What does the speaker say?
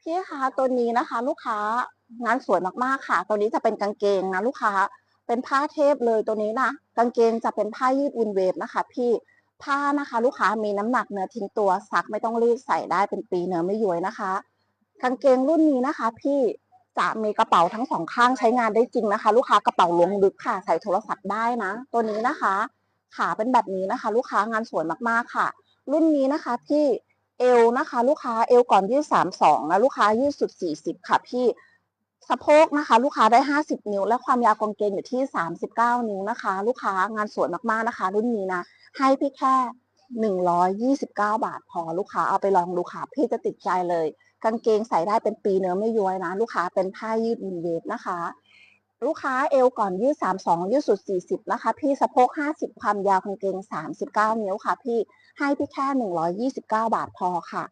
พี่คะตัวนี้นะคะ ลูกค้างานสวยมากๆค่ะ ตัวนี้จะเป็นกางเกงนะลูกค้า เป็นผ้าเทพเลยตัวนี้นะกางเกงจะเป็นผ้ายืดวินเวฟนะคะ พี่ผ้านะคะ ลูกค้ามีน้ำหนักเนื้อทิ้งตัวซักไม่ต้องรีดใส่ได้เป็นปีเนื้อไม่ย้วยนะคะกางเกงรุ่นนี้นะคะ พี่จะมีกระเป๋าทั้งสองข้างใช้งานได้จริงนะคะ ลูกค้ากระเป๋าล้วงลึกค่ะ ใส่โทรศัพท์ได้นะ ตัวนี้นะคะ ขาเป็นแบบนี้นะคะ ลูกค้างานสวยมากๆค่ะ รุ่นนี้นะคะ พี่ เอวนะคะ ลูกค้าเอวก่อนยืดสามสองนะลูกค้ายืดสุดสี่สิบค่ะพี่สะโพกนะคะ ลูกค้าได้ห้าสิบนิ้ว และความยาวกางเกงอยู่ที่สามสิบเก้านิ้วนะคะ ลูกค้างานสวยมากๆนะคะ รุ่นนี้นะให้พี่แค่หนึ่งร้อยยี่สิบเก้าบาทพอลูกค้าเอาไปลองดูค่ะพี่จะติดใจเลย กางเกงใส่ได้เป็นปีเนื้อไม่ย้วยนะ ลูกค้าเป็นผ้ายืดวินเวฟนะคะ ลูกค้าเอวก่อนยืดสามสองยืดสุดสี่สิบนะคะ พี่สะโพกห้าสิบความยาวกางเกงสามสิบเก้านิ้วค่ะ พี่ให้พี่แค่หนึ่งร้อยยี่สิบเก้าบาทพอค่ะ